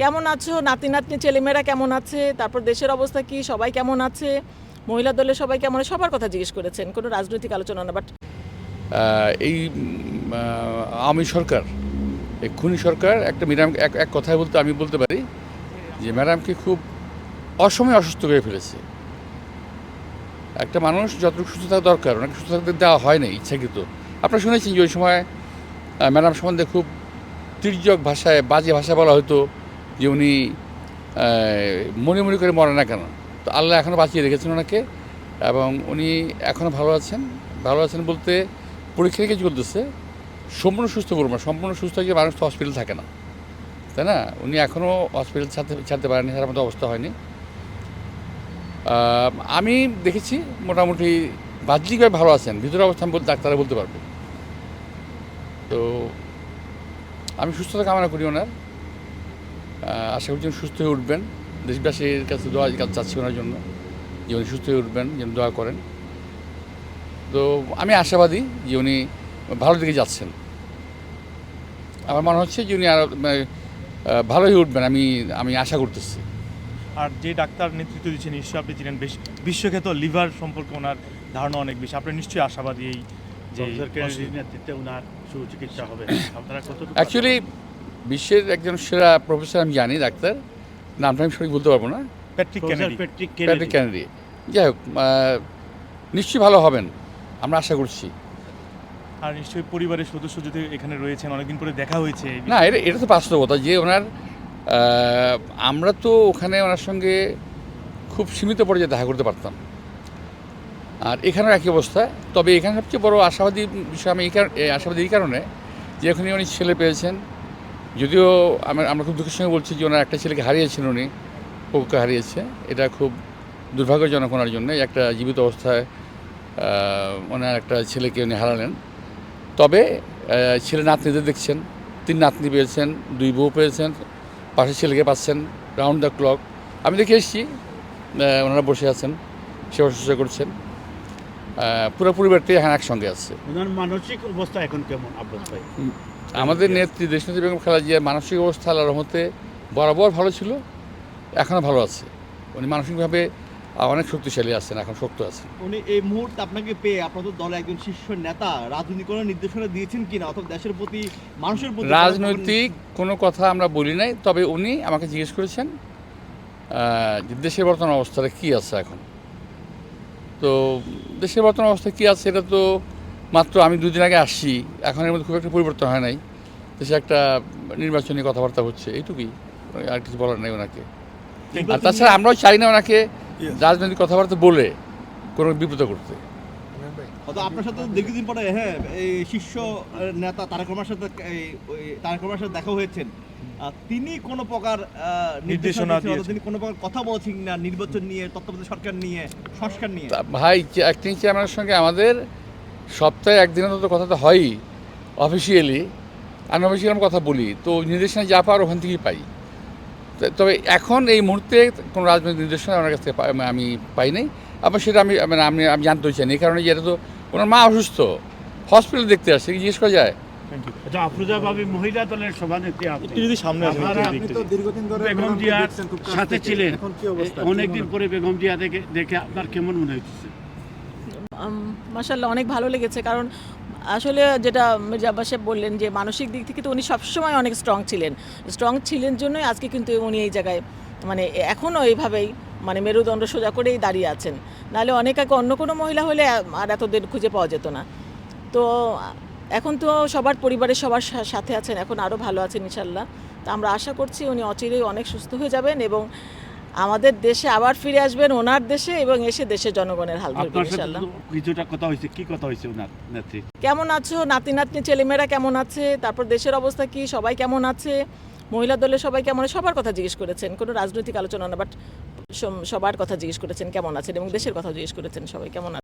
কেমন আছো? নাতি, নাতনি, ছেলেমেয়েরা কেমন আছে? তারপর দেশের অবস্থা কি? সবাই কেমন আছে? মহিলা দলের সবাই কেমন সবার কথা জিজ্ঞেস করেছেন। কোনো রাজনৈতিক আলোচনা না বাট এই আওয়ামী সরকার এই খুনি সরকার, একটা ম্যাডাম এক এক কথায় বলতে, আমি বলতে পারি যে ম্যাডামকে খুব অসময়ে অসুস্থ করে ফেলেছে। একটা মানুষ যতটুকু সুস্থ থাকা দরকার, ওনাকে সুস্থ থাকতে দেওয়া হয় না ইচ্ছাকৃত। আপনারা শুনেছেন যে ওই সময় ম্যাডাম সম্বন্ধে খুব তির্যক ভাষায়, বাজে ভাষা বলা হতো যে উনি মনে মনে করে মরে না কেন? তো আল্লাহ এখনও বাঁচিয়ে রেখেছেন ওনাকে এবং উনি এখনও ভালো আছেন। ভালো আছেন বলতে পরীক্ষা নিরীক্ষা চলতেছে, সম্পূর্ণ সুস্থ না, সম্পূর্ণ সুস্থ হয়ে মানুষ তো হসপিটাল থাকে না। তাই না? উনি এখনও হসপিটাল ছাড়তে ছাড়তে পারেনি, তার মতো অবস্থা হয়নি। আমি দেখেছি মোটামুটি বাহ্যিকভাবে ভালো আছেন, ভিতরে অবস্থা আমি ডাক্তাররা বলতে পারবে। তো আমি সুস্থতা কামনা করি ওনার। আশা করছি সুস্থ হয়ে উঠবেন। দেশবাসীর কাছে দোয়া চাচ্ছি ওনার জন্য যে উনি সুস্থ হয়ে উঠবেন যেন দোয়া করেন। তো আমি আশাবাদী যে উনি ভালো দিকে যাচ্ছেন। আমার মনে হচ্ছে যে উনি আরও ভালো হয়ে উঠবেন আমি আমি আশা করতেছি। আর যে ডাক্তার নেতৃত্ব দিচ্ছেন নিশ্চয়ই আপনি ছিলেন বেশ বিশ্বখ্যাত লিভার সম্পর্কে ওনার ধারণা অনেক বেশি। আপনি নিশ্চয়ই আশাবাদী এই যে নেতৃত্বে ওনার সুচিকিৎসা হবে। আপনারা কতটুকু অ্যাকচুয়ালি বিশ্বের একজন সেরা প্রফেসর আমি জানি ডাক্তার। নামটা আমি সঠিক বলতে পারব না। প্যাট্রিক কেনেডি প্যাট্রিক যাই হোক নিশ্চয়ই ভালো হবেন আমরা আশা করছি। আর নিশ্চয়ই পরিবারের সদস্য যদি এখানে রয়েছেন অনেকদিন পরে দেখা হয়েছে না এটা এটা তো বাস্তবতা যে ওনার আমরা তো ওখানে ওনার সঙ্গে খুব সীমিত পর্যায়ে দেখা করতে পারতাম। আর এখানেও একই অবস্থা। তবে এখানে সবচেয়ে বড় আশাবাদী বিষয় আমি এই কারণে এই আশাবাদী এই কারণে যে এখানে উনি ছেলে পেয়েছেন। যদিও আমার, আমরা খুব দুঃখের সঙ্গে বলছি যে ওনার একটা ছেলেকে হারিয়েছেন উনি পক্ষে হারিয়েছে। এটা খুব দুর্ভাগ্যজনক ওনার জন্য একটা জীবিত অবস্থায় ওনার একটা ছেলেকে উনি হারালেন। তবে ছেলে নাতনিদের দেখছেন। তিন নাতনি পেয়েছেন, দুই বউ পেয়েছেন পাশে ছেলেকে পাচ্ছেন রাউন্ড দ্য ক্লক আমি দেখে এসেছি ওনারা বসে আছেন সেবা শুশ্রূষা করছেন পুরো পরিবারটাই এখন একসঙ্গে আছে। মানসিক অবস্থা এখন কেমন, আব্বাস ভাই? আমাদের নেত্রী দেশনেত্রী বেগম খালেদা জিয়ার মানসিক অবস্থা আল্লাহর রহমতে বরাবর ভালো ছিল এখনও ভালো আছে। উনি মানসিকভাবে অনেক শক্তিশালী আছেন এখন শক্ত আছেন। উনি এই মুহূর্তে আপনাকে পেয়ে আপনাদের দলে একজন শীর্ষ নেতা রাজনীতি কোনো নির্দেশনা দিয়েছেন কিনা অথবা দেশের প্রতি মানুষের প্রতি রাজনৈতিক কোনো কথা আমরা বলি নাই তবে উনি আমাকে জিজ্ঞেস করেছেন দেশের বর্তমান অবস্থাটা কী আছে এখন। তো দেশের বর্তমান অবস্থা কী আছে এটা তো মাত্র আমি দুদিন আগে আসছি এখন এর মধ্যে খুব একটা পরিবর্তন হয় নাই। দেশে একটা নির্বাচনী কথাবার্তা হচ্ছে এইটুকুই। আর কিছু বলার নেই ওনাকে। আর তাছাড়া আমরাও চাই না ওনাকে রাজনৈতিক কথাবার্তা বলে কোনো বিব্রত করতে। আপনার সাথে দীর্ঘদিন পরে হ্যাঁ এই শীর্ষ নেতা তারেক রহমানের সাথে তারেক রহমানের সাথে দেখা হয়েছেন। তিনি কোনো প্রকার নির্দেশনা। তিনি কোনো প্রকার কথা বলছেন না নির্বাচন নিয়ে তত্ত্বাবধায়ক সরকার নিয়ে সংস্কার নিয়ে? ভাই অ্যাক্টিং চেয়ারম্যানের সঙ্গে আমাদের সপ্তাহে একদিনে তো কথা তো হয়ই অফিসিয়ালি আনঅফিসিয়াল আমরা কথা বলি তো নির্দেশনা যা পাওয়ার ওখান থেকেই পাই। তবে এখন এই মুহূর্তে কোনো রাজনৈতিক নির্দেশনা আমার কাছ থেকে পা- আমি পাই নাই আবার সেটা আমি মানে আমি আমি জানতেও চাই না এই কারণে যে এটা তো ওনার মা অসুস্থ হসপিটাল দেখতে আসছে জিজ্ঞেস করা যায়? আচ্ছা আফরোজা ভাবি মহিলা দলের সভানেত্রী আপনি। যদি সামনে আসেন আপনারা একটু আপনি দেখতে তো দীর্ঘদিন ধরে বেগম জিয়ার দেখছেন খুব কাছ সাথে ছিলেন। এখন কি অবস্থা? অনেকদিন পরে বেগম জিয়া দেখে দেখে আপনার কেমন মনে হচ্ছে মাসাল্লাহ অনেক ভালো লেগেছে। কারণ আসলে যেটা মির্জা আব্বাস সাহেব বললেন যে, মানসিক দিক থেকে তো উনি সবসময় অনেক স্ট্রং ছিলেন। স্ট্রং ছিলেন জন্যই আজকে কিন্তু উনি এই জায়গায় মানে এখনও এইভাবেই মানে মেরুদণ্ড সোজা করেই দাঁড়িয়ে আছেন। নাহলে অনেক আগে অন্য কোনো মহিলা হলে আর এতদিন খুঁজে পাওয়া যেত না। তো এখন তো সবার পরিবারের সবার সাথে আছেন, এখন আরও ভালো আছেন ইনশাল্লাহ তো আমরা আশা করছি উনি অচিরেই অনেক সুস্থ হয়ে যাবেন এবং আমাদের দেশে আবার ফিরে আসবেন ওনার দেশে এবং এসে দেশের জনগণের হাল ধরবেন ইনশাআল্লাহ। কিছুটা কথা হয়েছে। কি কথা হয়েছে ওনার নেত্রী? কেমন আছো? নাতি নাতনি ছেলেমেয়েরা কেমন আছে? তারপর দেশের অবস্থা কি? সবাই কেমন আছে? মহিলা দলের সবাই কেমন আছে? সবার কথা জিজ্ঞেস করেছেন। কোনো রাজনৈতিক আলোচনা না বাট সবার কথা জিজ্ঞেস করেছেন কেমন আছেন এবং দেশের কথা জিজ্ঞেস করেছেন সবাই কেমন আছে